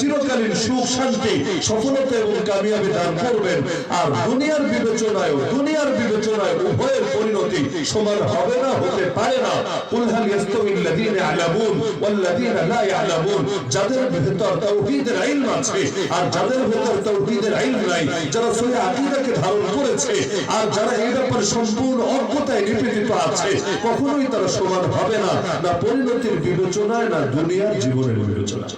চিরকালীন সুখ, শান্তি, সফলতা এবং কামিয়াবি দান করবেন। আর দুনিয়ার বিবেচনায় দুনিয়ার বিবেচনায় উভয়ের পরিণতি সমান হবে না, হতে পারে না। ওয়াল্লাযীনা লা ইয়ালামুন। যাদের ভেতর তাওহীদের ইলম আছে, আর যাদের ভেতর তাওহীদের ইলম নাই, যারা আকীদাকে ধারণ করেছে, আর যারা এই ব্যাপারে সম্পূর্ণ অজ্ঞতায় নিপীড়িত আছে, কখনোই তারা সমান হবে না না পরিণতির বিবেচনায়, না দুনিয়ার জীবনের বিবেচনায়।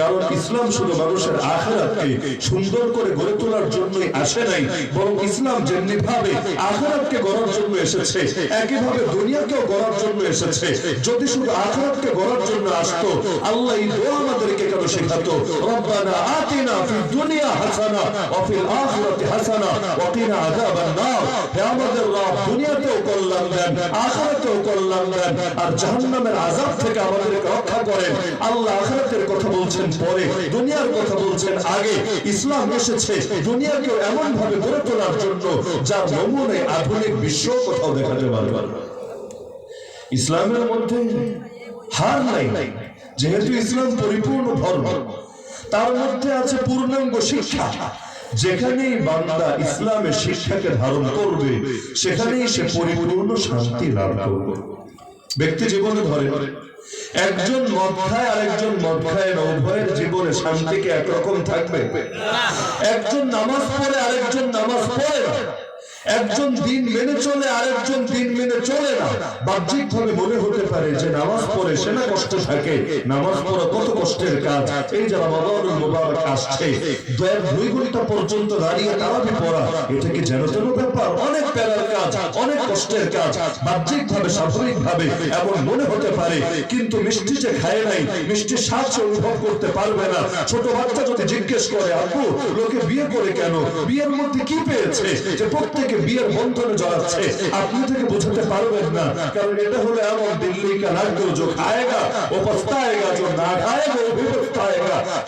কারণ ইসলাম শুধু মানুষের আখেরাতকে সুন্দর করে গড়ে তোলার জন্যই আসে নাই, বরং ইসলাম যেমনি ভাবে আখেরাতকে গড়ার জন্য এসেছে, একইভাবে দুনিয়াকেও গড়ার জন্য এসেছে। যদি শুধু আখেরাতকে গড়ার জন্য আসতো, আল্লাহ এই আমাদেরকে শেখাতো রব্বানা আতিনা ফিদ দুনিয়া হাসানা ওয়া ফিল আখিরাতি হাসানা ওয়া কিনা আযাবান নার। হে আমাদের রব, দুনিয়াতেও কল্যাণ দেন, আখিরাতেও কল্যাণ দেন, আর জাহান্নামের আযাব থেকে আমাদেরকে রক্ষা করেন। আল্লাহ আখিরাতের কথা বলছেন পরে, দুনিয়ার কথা বলছেন আগে। ইসলাম এসেছে দুনিয়াকে এমন ভাবে গড়ে তোলার জন্য, যার নমুনে আধুনিক বিশ্ব কোথাও দেখাতে পারবে ইসলামের মধ্যে হার নাই। যেহেতু ইসলাম পরিপূর্ণ ধর্ম, তার মধ্যে আছে পূর্ণাঙ্গ শিক্ষা। যেখানেই বান্দা ইসলামের শিক্ষাকে ধারণ করবে, সেখানেই সে পরিপূর্ণ শান্তি লাভ করবে। ব্যক্তি জীবনে ধরে, একজন মদ খায় আর একজন মদ খায় না, উভয়ের জীবনে শান্তিকে একরকম থাকবে? একজন নামাজ পড়ে, আরেকজন নামাজ পড়ে না। একজন দিন মেনে চলে, আরেকজন দিন মেনে চলে না। বাহ্যিক ভাবে মনে হতে পারে যে নামাজ পড়ে সে না কষ্ট থাকে। নামাজ পড়া কত কষ্টের কাজ। এই যে আসছে। এমন মনে হতে পারে। কিন্তু মিষ্টি যে খায় নাই, মিষ্টি অনুভব করতে পারবে না। ছোট বাচ্চা যদি জিজ্ঞেস করে আপু লোকে বিয়ে করে কেন? বিয়ের মধ্যে কি পেয়েছে? যে প্রত্যেকে থেকে বিয়ের বন্ধনে জড়াচ্ছে। আপনি থেকে বোঝাতে পারবেন না। কারণ এটা হলো এমন দিল্লি কে রাখতো যে খায়গা ও পস্তায়গা যে না খায়গা ও ভি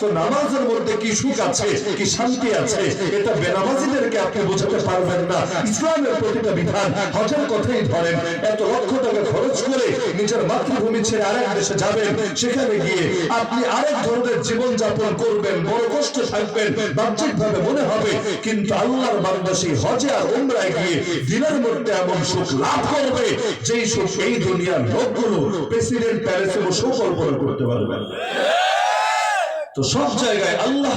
তো নামাজের মধ্যে কি সুখ আছে, কি শান্তি আছে, এটা বেনামাজিদেরকে আপনি বোঝাতে পারবেন না। ইসলামের প্রতিটা বিধান হজের কথাই ধরেন। এত লক্ষ টাকা খরচ করে নিজের মাতৃভূমি ছেড়ে আরেক দেশে যাবেন, সেখানে গিয়ে আপনি আরেক ধরনের জীবন যাপন করবেন, বড় কষ্ট থাকবেন বাহ্যিক ভাবে মনে হবে, কিন্তু আল্লাহর বাংলাদেশী হজে আর অন্য উমরায় গিয়ে দিনের মধ্যে এমন সুখ লাভ করবে যেই সুখ এই দুনিয়ার লোকগুলো প্রেসিডেন্ট প্যালেসে বসেও কল্পনা করতে পারবে না। তো সব জায়গায় আল্লাহ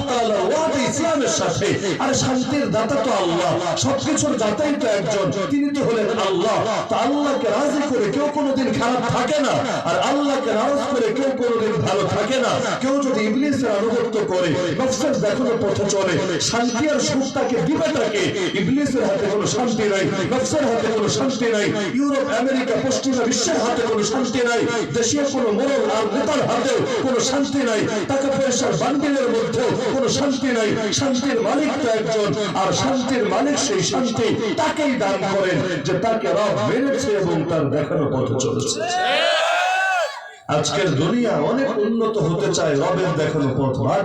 ইসলামের সাথে। আর শান্তির দাতা তো আল্লাহ। সবকিছুর দাতাই তো একজন। তিনি তো হলেন আল্লাহ। তো আল্লাহকে রাজি করে কেউ কোনোদিন খারাপ থাকে না। আর আল্লাহকে নারাজ করে কেউ কোনোদিন ভালো থাকে না। কেউ যদি ইবলিসের আনুগত্য করে নফসের দেখানো পথে চলে, শান্তি আর সুখ তাকে দিবে তাকে। ইবলিসের হাতে কোনো শান্তি নাই নফসের হাতে কোনো শান্তি নাই, ইউরোপ, আমেরিকা, পশ্চিমা বিশ্বের হাতে কোনো শান্তি নাই দেশের কোনো মোড়ল আর নেতার হাতেও কোনো শান্তি নাই। টাকা পয়সার বান্ডিলের মধ্যেও কোনো শান্তি নাই। শান্তির মালিক তো একজন, আর শান্তির মালিক সেই শান্তি তাকেই দান করেন যে তাকে রব মেরেছে এবং তার দেখানো পথে চলেছে। আজকের দুনিয়া অনেক উন্নত হতে চায়, রবের দেখানো পথ বাদ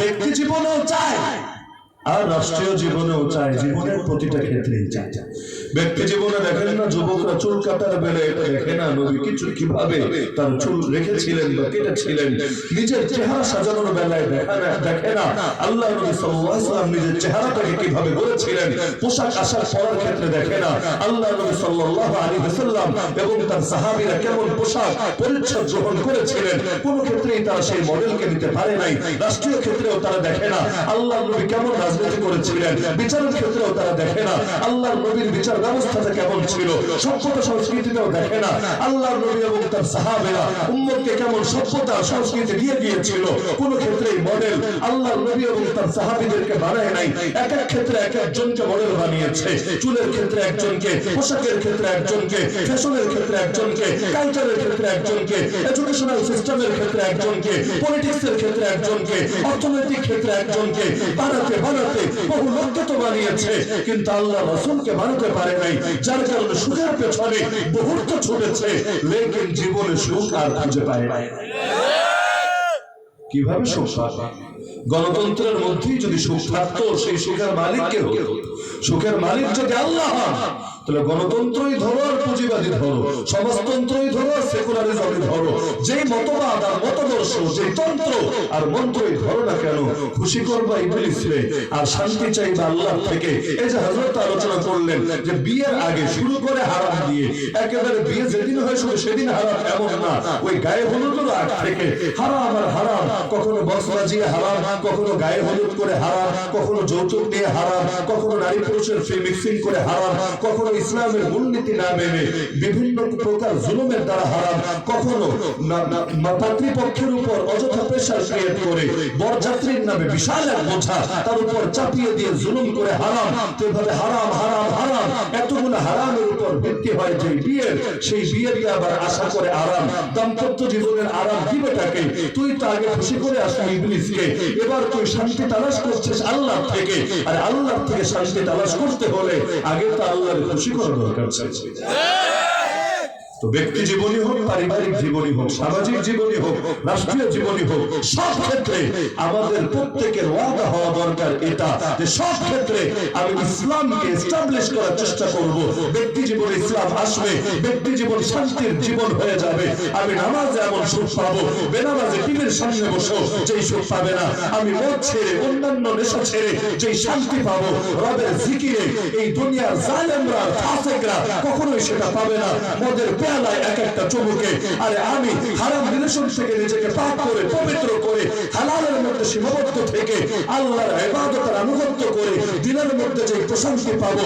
ব্যক্তি জীবনেও চায়, আর রাষ্ট্রীয় জীবনেও চায়, জীবনের প্রতিটা ক্ষেত্রেই চায়। ব্যক্তি জীবনে দেখেন না, যুবকরা চুল কাটার বেলে এটা না কিছু কীভাবে তার চুল রেখেছিলেন বা কেটেছিলেন? নিজের চেহারা সাজানোর বেলায় দেখে না আল্লাহ নবী ওয়াসাল্লাম নিজের চেহারাটাকে কীভাবে পোশাক আশাক পরার ক্ষেত্রে দেখে না। আল্লাহ নবী সাল্লাল্লাহু আলাইহি ওয়াসাল্লাম এবং তার সাহাবীরা কেমন পোশাক পরিচ্ছদ গ্রহণ করেছিলেন? কোন ক্ষেত্রেই তারা সেই মডেলকে নিতে পারে নাই। রাষ্ট্রীয় ক্ষেত্রেও তারা দেখে না। আল্লাহ নবী কেমন রাজনীতি করেছিলেন? বিচারের ক্ষেত্রেও তারা দেখে না। আল্লাহ নবীর বিচার ব্যবস্থাটা কেমন ছিল? সভ্যতা সংস্কৃতিতেও দেখে না। আল্লাহ নবী এবং তার সাহাবেরা উম্মতকে কেমন সভ্যতা সংস্কৃতি দিয়ে গিয়েছিল? কোন ক্ষেত্রেই মডেল আল্লাহ নবী এবং তার সাহাবীদেরকে বানায় নাই। এক এক ক্ষেত্রে এক একজনকে মডেল বানিয়েছে। চুলের ক্ষেত্রে একজনকে, পোশাকের ক্ষেত্রে একজনকে, ফ্যাশনের ক্ষেত্রে একজনকে কালচারের ক্ষেত্রে একজনকে এডুকেশনাল সিস্টেমের ক্ষেত্রে একজনকে পলিটিক্সের ক্ষেত্রে একজনকে, অর্থনৈতিক ক্ষেত্রে একজনকে বানাতে বানাতে বহু লোককে তো বানিয়েছে। কিন্তু আল্লাহ রসুলকে বানাতে পারে নাই, যার কারণে সুখের পেছনে মুহূর্ত ছুটেছে, লেকিন জীবনে সুখ আর খুঁজে পায় নাই। কীভাবে সুখ পাবে গণতন্ত্রের মধ্যেই যদি সুখ থাকতো, সেই সুখের মালিক কে হতো। সুখের মালিক যদি আল্লাহ তাহলে গণতন্ত্রই ধরো আর পুঁজিবাদী ধরো। সমাজতন্ত্রই ধরো আর সেকুলারিজমই ধরো। যেই মতবাদ আর মতদর্শ যে তন্ত্র আর মন্ত্রই ধরো না কেন, খুশি করবা ইবলিসরে আর শান্তি চাইবা আল্লাহ থেকে। এই যে হযরত আলোচনা করলেন যে বিয়ের আগে শুরু করে হারাম দিয়ে, একেবারে বিয়ে যেদিন হয় শুধু সেদিন হারাম, এমন না। ওই গায়ে হলুদের আগ থেকে। হারাম আর হারাম, কখনো বক্স বাজিয়ে হারাম, কখনো গায়ে হলুদ করে হারাম, কখনো যৌতুক নিয়ে হারাম, কখনো নারী পুরুষের ফ্রি মিক্সিং করে হারাম, কখনো ইসলামের মূলনীতি না মেনে বিভিন্ন প্রকার জুলুমের দ্বারা হারাম, কখনো পাতৃপক্ষের উপর অযথা প্রেশার ক্রিয়েট করে, বরযাত্রীর নামে বিশাল এক বোঝা, তার উপর চাপিয়ে দিয়ে জুলুম করে হারাম। তো এভাবে হারাম হারাম হারাম, এতগুলো হারামের উপর ভিত্তি হয় যে বিয়ের, সেই বিয়েতে আবার আশা করে আরাম। দাম্পত্য জীবনের আরাম দিবেটাকে তুই তো আগে খুশি করে আসলি ইবলিসকে। এবার তুই শান্তি তালাশ করছিস আল্লাহ থেকে। আর আল্লাহ থেকে শান্তি তালাশ করতে হলে আগে তো আল্লাহর খুশি করা দরকার ছিল তো ব্যক্তি জীবনী হোক, পারিবারিক জীবনী হোক, সামাজিক জীবনী হোক, রাষ্ট্রীয় জীবনী হোক, সব ক্ষেত্রে আমাদের প্রত্যেকের ওয়াদা হওয়া দরকার এটা যে সব ক্ষেত্রে আমি ইসলামকে এস্টাবলিশ করার চেষ্টা করব। ব্যক্তি জীবনে ইসলাম আসবে, ব্যক্তি জীবন শান্তির জীবন হয়ে যাবে। আমি নামাজে এমন সুখ পাবো, বেনামাজে টিভির সামনে বসো, যেই সুখ পাবে না। আমি মদ ছেড়ে, অন্যান্য নেশা ছেড়ে যেই শান্তি পাবো, রবের জিকিরে এই দুনিয়ার জালেমরা, ফাসেকরা কখনোই সেটা পাবে না। মদের পেয়ালায় এক একটা আরে আমি হারাম রিলেশন থেকে নিজেকে পাক করে, পবিত্র করে, হালালের মধ্যে সীমাবদ্ধ থেকে আল্লাহর আনুগত্য করে দিনের মধ্যে যে প্রশান্তি পাবো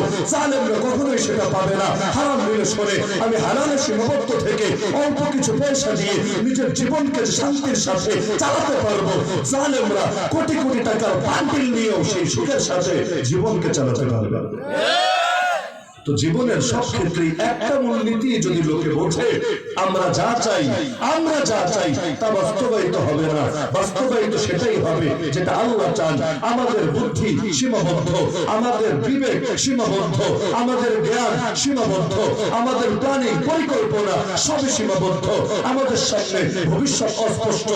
কখনোই সেটা পাবে না। হারাম রিলেশনে আমি হালালের সীমাবদ্ধ থেকে অল্প কিছু পয়সা দিয়ে নিজের জীবনকে শান্তির সাথে চালাতে পারব। জালেমরা কোটি কোটি টাকার বান্ডিল নিয়েও সেই সুখের সাথে জীবনকে চালাতে পারবে তো জীবনের সব ক্ষেত্রে একটা মূলনীতি যদি লোকে বোঝে, আমরা যা চাই, আমরা যা চাই, তা বাস্তবায়িত হবে না। বাস্তবায়িত সেটাই হবে যেটা আল্লাহ চান। আমাদের বুদ্ধি সীমাবদ্ধ, আমাদের বিবেক সীমাবদ্ধ, আমাদের জ্ঞান সীমাবদ্ধ, আমাদের প্ল্যানিং পরিকল্পনা সবই সীমাবদ্ধ। আমাদের সামনে ভবিষ্যৎ অস্পষ্ট।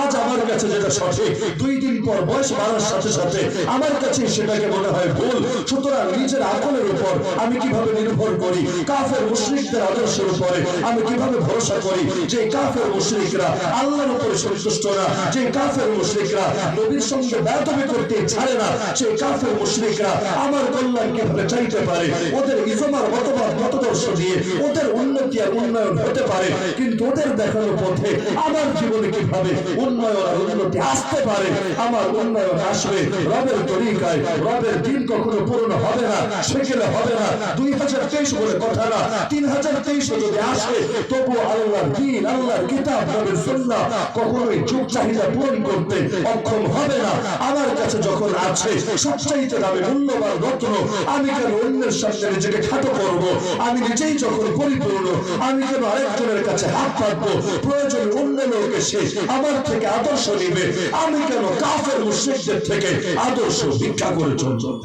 আজ আমার কাছে যেটা সঠিক, দুই দিন পর বয়স বাড়ার সাথে সাথে আমার কাছে সেটাকে মনে হয় ভুল। সুতরাং নিজের আকলের উপর আমি কীভাবে নির্ভর করি? কাফের মুশরিকদের আদর্শের উপরে আমি কীভাবে ভরসা করি? যে কাফের মুশরিকরা আল্লাহর উপরে সন্তুষ্ট না, যে কাফের মুশরিকরা নবীর সঙ্গে বেয়াদবি করতে ছাড়ে না, সেই কাফের মুশরিকরা আমার কল্যাণ কীভাবে চাইতে পারে? ওদের ইজমার মতবাদ, মতদর্শ দিয়ে ওদের উন্নতি আর উন্নয়ন হতে পারে। কিন্তু ওদের দেখানো পথে আমার জীবনে কীভাবে উন্নয়ন আর উন্নতি আসতে পারে? আমার উন্নয়ন আসবে রবের তরিকায়। রবের দিন কখনো পূর্ণ হবে না, সেকেলে হবে না আমার কাছে যখন আছে, সবচাইতে মূল্যবান রত্ন, আমি কেন অন্যের সামনে নিজেকে খাটো করব? আমি নিজেই যখন পরিপূর্ণ, আমি কেন আরেকজনের কাছে হাত পাতবো প্রয়োজনে অন্য লোক এসে আমার থেকে আদর্শ নিবে। আমি কেন কাফের মুশ্রিকদের থেকে আদর্শ ভিক্ষা করে চলব?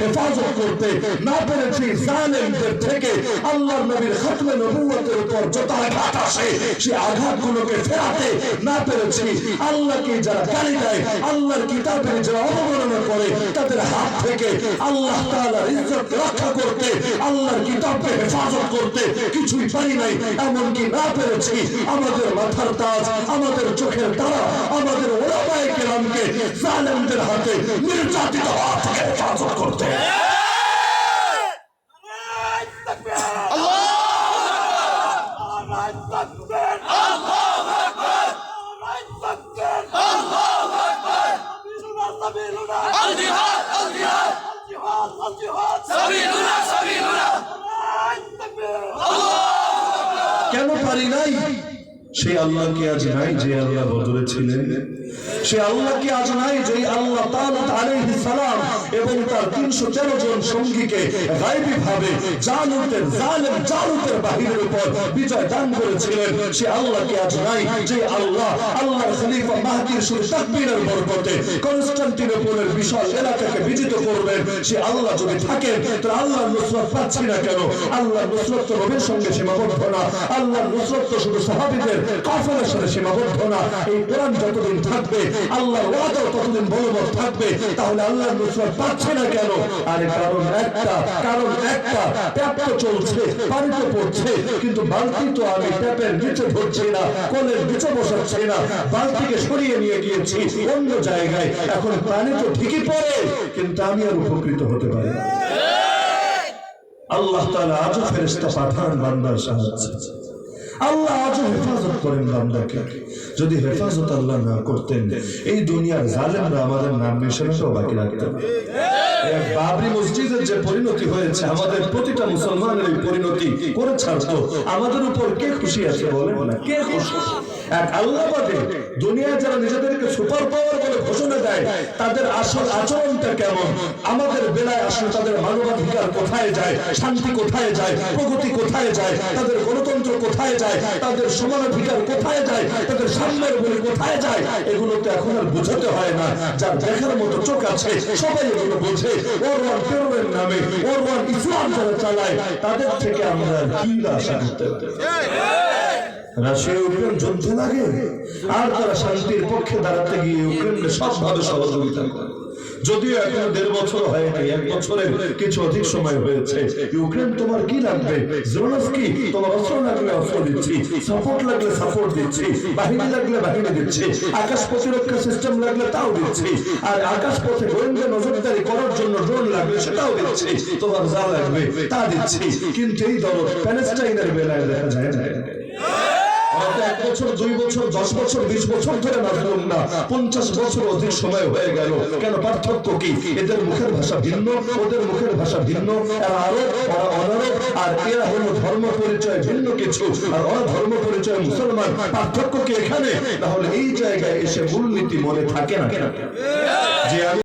হেফাজত করতে, না পেরেছি থেকে আল্লাহর নবীর উপর যত আঘাত আসে সেই আঘাতগুলোকে ফেরাতে না পেরেছি। আল্লাহকে যারা গালি দেয়, আল্লাহর কিতাবের যারা অবমাননা করে, তাদের হাত থেকে আল্লাহ রক্ষা করতে, আল্লাহর কিতাবকে হেফাজত করতে কিছুই পারি নাই, এমনকি না পেরেছি। আমাদের মাথার তাজ, আমাদের চোখের তারা, আমাদের ওলামায়ে কেরামকে জালেমদের হাতে নির্যাতিত হওয়া থেকে হেফাজত করতে। কেন পারি নাই? সেই আল্লাহকে আজ নাই যে আল্লাহ বদলে ছিলেন। সে আল্লাহ কি আজ নাই যে আল্লাহ আলাইহিস সালাম এবং তার 313 জন সঙ্গীকে গায়বী ভাবে জালুতের জালেম বাহিরের উপর বিজয় দান করেছিলেন। সে আল্লাহ কি আজ নাই যে আল্লাহ খলিফা মাহদির শুধু তাকবীরের বরকতে কনস্টান্টিনোপলের বিশাল এলাকাকে বিজিত করবেন। সে আল্লাহ যদি থাকেন তো আল্লাহর নুসরত পাচ্ছি না কেন? আল্লাহর নুসরত তো সঙ্গে সীমাবদ্ধ না। আল্লাহর নুসরত তো শুধু সাথে সীমাবদ্ধ না। এই কোরআন যতদিন থাকবে আল্লাহর ওয়াদাও ততদিন বলবৎ থাকবে, তাহলে আল্লাহর নুসরত পাচ্ছে না কেন? আরে কারণ একটা কারণ একটা, ট্যাপ তো চলছে, পানি তো পড়ছে, কিন্তু বালতি তো আমি ট্যাপের নিচে ধরছি না, কলের নিচে বসাচ্ছি না, বালতিকে সরিয়ে নিয়ে গিয়েছি অন্য জায়গায়। এখন পানি তো ঠিকই পড়ে, কিন্তু আমি আর উপকৃত হতে পারি না। আল্লাহ তাআলা আজও ফেরেশতা পাঠান বান্দার সাহায্যে। আল্লাহ আজও হেফাজত করেন বান্দাকে। যদি হেফাজত আল্লাহ না করতেন, এই দুনিয়ার জালেমরা আমাদের নাম নিশানাটাও বাকি রাখতেন বাবরি মসজিদের যে পরিণতি হয়েছে, আমাদের প্রতিটা মুসলমানের এই পরিণতি করে ছাড়তো। আমাদের উপর কে খুশি আছে বলেন না? কে খুশি? এক আল্লাহবাদে দুনিয়ায় যারা নিজেদেরকে সুপার পাওয়ার বলে ঘোষণা দেয়, তাদের আসল আচরণটা কেমন? আমাদের বেলায় আসলে তাদের মানবাধিকার কোথায় যায়? শান্তি কোথায় যায়? প্রগতি কোথায় যায়? তাদের গণতন্ত্র কোথায় যায়? তাদের সমানাধিকার কোথায় যায়? তাদের সাম্যের বলে কোথায় যায়? এগুলো তো এখন আর বোঝাতে হয় না। যার দেখার মতো চোখ আছে, সবাই এগুলো বোঝে। ওরওয়ান টেরোরের নামে ওরওয়ান ইসলাম যারা চালায়, তাদের থেকে আমরা কি আশা করতে যুদ্ধে লাগে। আর তারা শান্তির পক্ষে দাঁড়াতে গিয়ে ইউক্রেনকে সবভাবে সহযোগিতা করে। যদিও এখনও দেড় বছর হয় নাই এক বছরের কিছু অধিক সময় হয়েছে। ইউক্রেন তোমার কি লাগবে? তোমার অস্ত্র লাগলে অস্ত্র দিচ্ছি সাপোর্ট লাগলে সাপোর্ট দিচ্ছি, বাহিনী লাগলে বাহিনী দিচ্ছি, আকাশ প্রতিরক্ষা সিস্টেম লাগলে তাও দিচ্ছি, আর আকাশ পথে গোয়েন্দা নজরদারি করার জন্য ড্রোন লাগবে সেটাও দিচ্ছি, তোমার যা লাগবে তা দিচ্ছি। কিন্তু এই দরদ প্যালেস্টাইনের বেলায় দেখা যায় না। বছর, দুই বছর, দশ বছর, বিশ বছর ধরে মাজলুম না। পঞ্চাশ বছর অধিক সময় হয়ে গেল। কেন পার্থক্য কি? এদের মুখের ভাষা ভিন্ন, ওদের মুখের ভাষা ভিন্ন। আর এরা হলো ধর্ম পরিচয় ভিন্ন কিছু। আর ধর্ম পরিচয় মুসলমান। পার্থক্য কি এখানে? তাহলে এই জায়গায় এসে মূলনীতি মনে থাকে না। যে